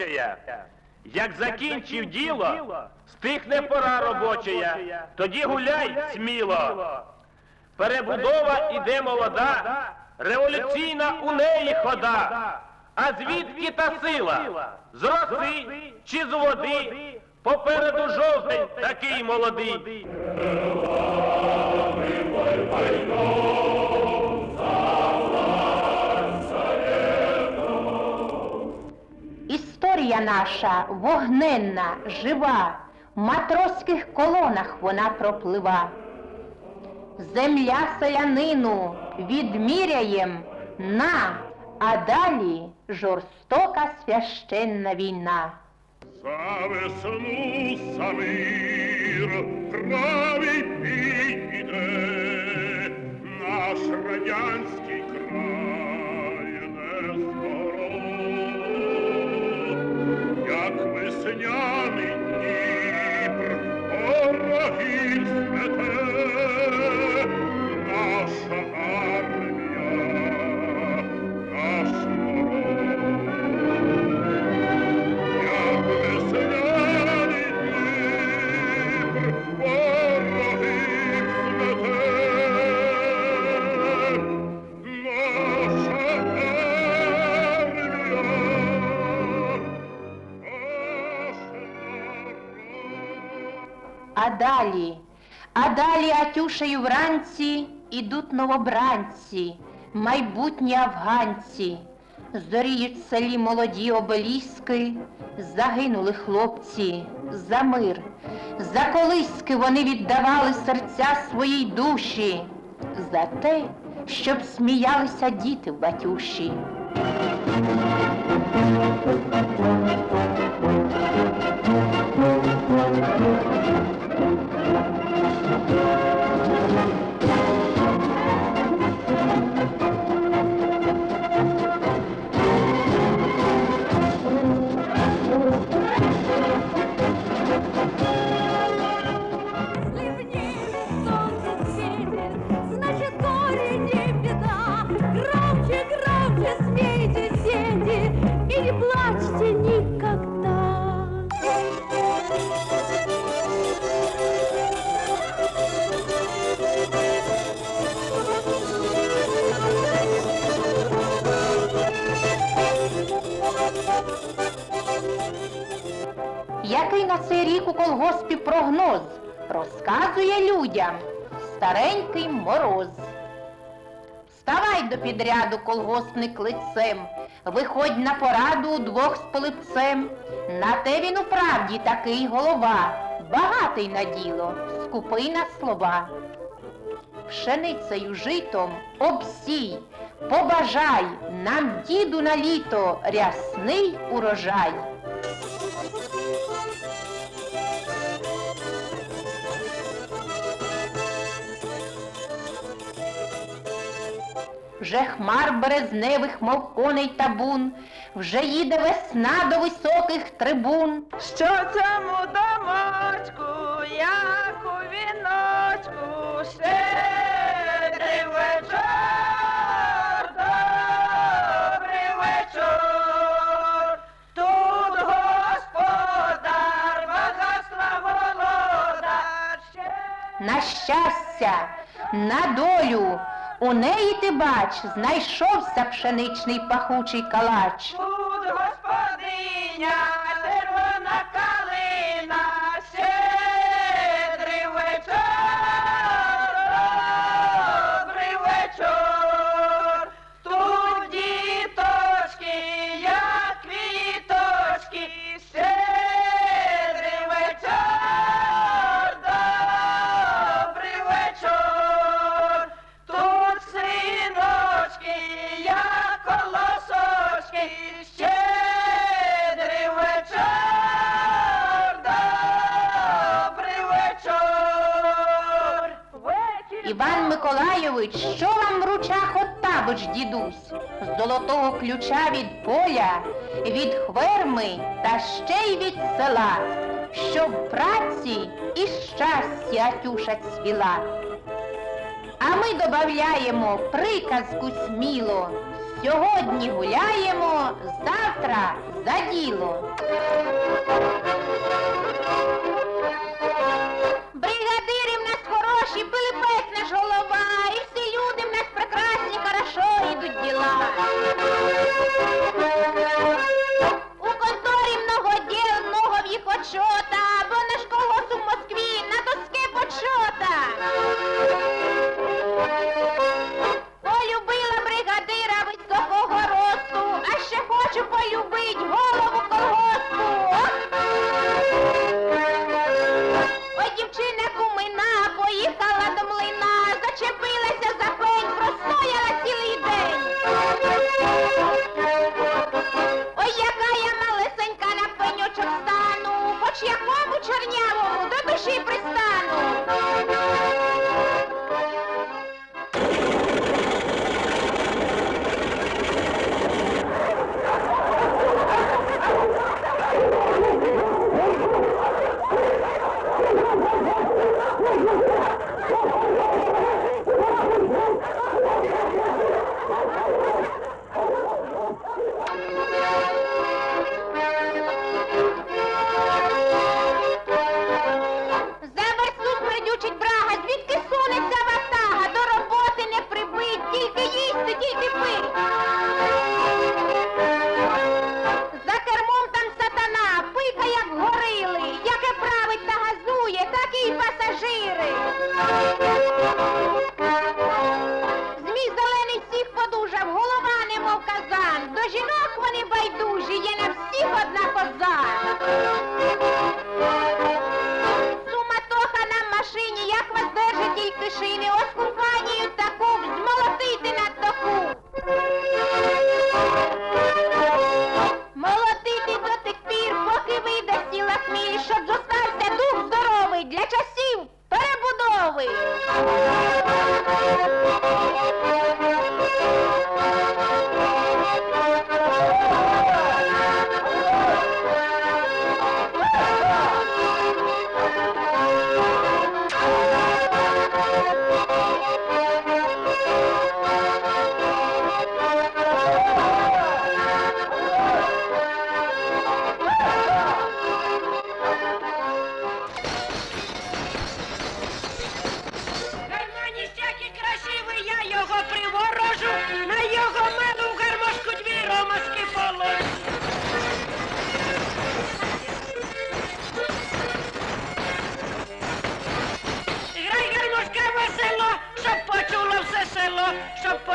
і прочая. Як закінчив діло, стихне пора робочая, тоді гуляй сміло. Перебудова іде молода, революційна у неї хода. А звідки та сила? З роси чи з води? Попереду жовтень такий молодий. Наша вогненна, жива, в матроських колонах вона проплива. Земля селянину відміряєм на, а далі жорстока священна війна. За весну за мир правий бій наш радянський як А далі, а далі Атюшею вранці ідуть новобранці, майбутні афганці. Зоріють селі молоді обеліски, загинули хлопці за мир. За колиски вони віддавали серця своїй душі, за те, щоб сміялися діти в батюші. Колгоспі прогноз розказує людям старенький мороз. Вставай до підряду, колгоспник лицем, виходь на пораду удвох з полипцем. На те він у правді такий голова, багатий на діло, скупий на слова. Пшеницею житом обсій, побажай нам, діду, на літо рясний урожай. Вже хмар березневих, мов коней табун, вже їде весна до високих трибун. Що цьому домочку, як у віночку, щедрий вечір, добрий вечір. Тут господар, багатства володар, ще- На щастя, на долю, у неї ти бач, знайшовся пшеничний пахучий калач. Буду господиня, Петрович, що вам ручах от табоч, дідусь, з золотого ключа від поля, від хверми та ще й від села, щоб праці і щастя Атюша цвіла. А ми додаємо приказку сміло. Сьогодні гуляємо, завтра за діло. хочу полюбить.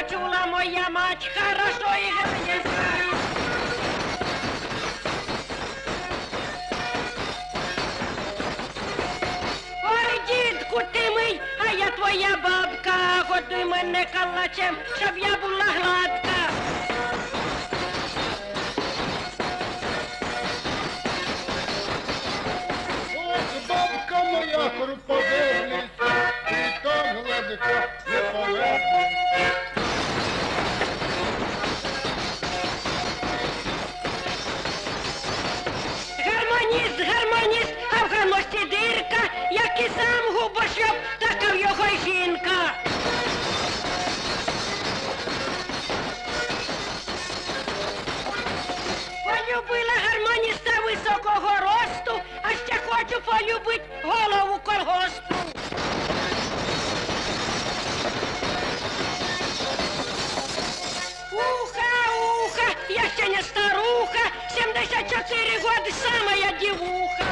почула моя мать, хорошо играет. Ой, дідку ти мий, а я твоя бабка, годуй мене калачем, щоб я була гладка. четыре годы самая девуха.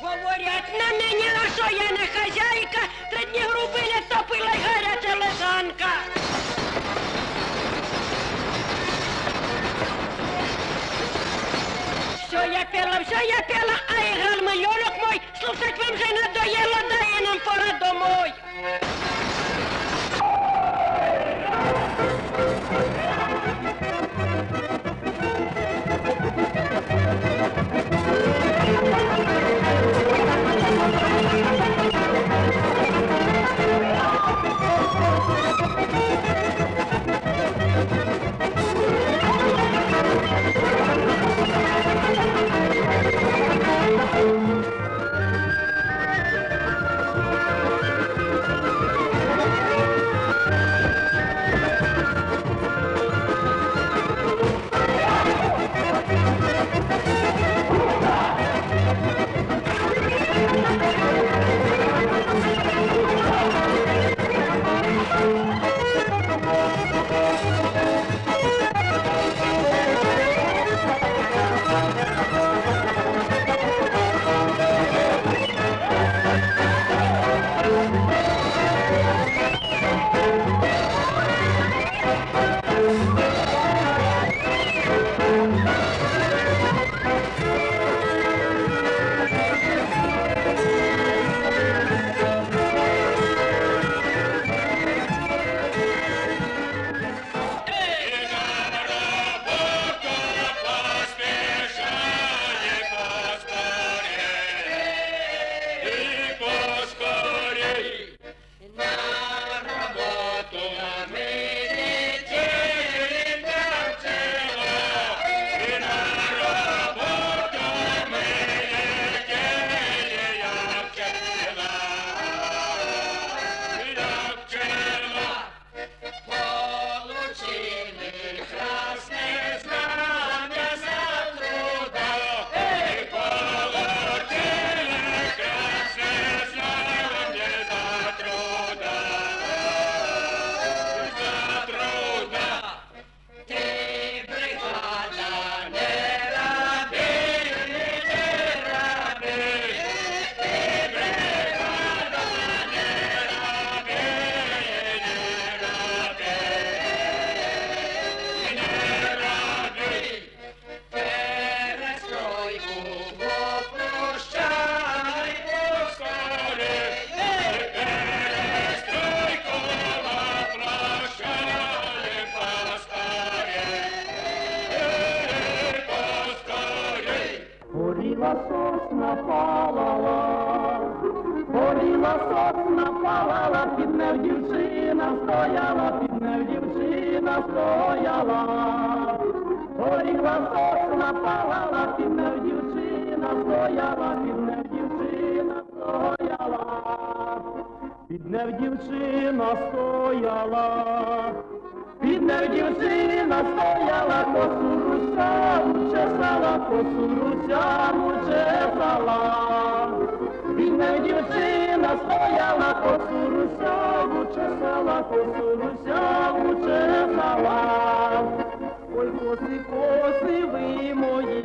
Говорят на меня, что я не хозяйка, три дні грубили, топила й гаряча лежанка. Все я пела, все я пела, дівчина стояла. Горіла сосна палала, під нев дівчина стояла, під нев дівчина стояла. Під нев дівчина стояла, під нев дівчина стояла, косу русяву чесала, косу русяву чесала. Під нев дівчина стояла, косу русяву чесала, косу русяву чесала. Ой, коси, коси ви мої,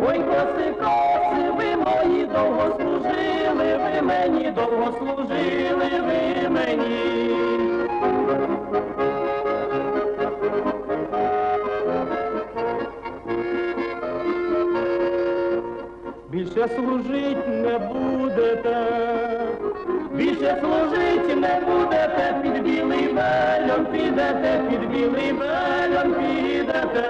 ой, коси, коси ви мої, довго служили ви мені, довго служили ви мені. Більше служить не будете, більше служить не будете, під білий вельон підете, під білий вельон підете.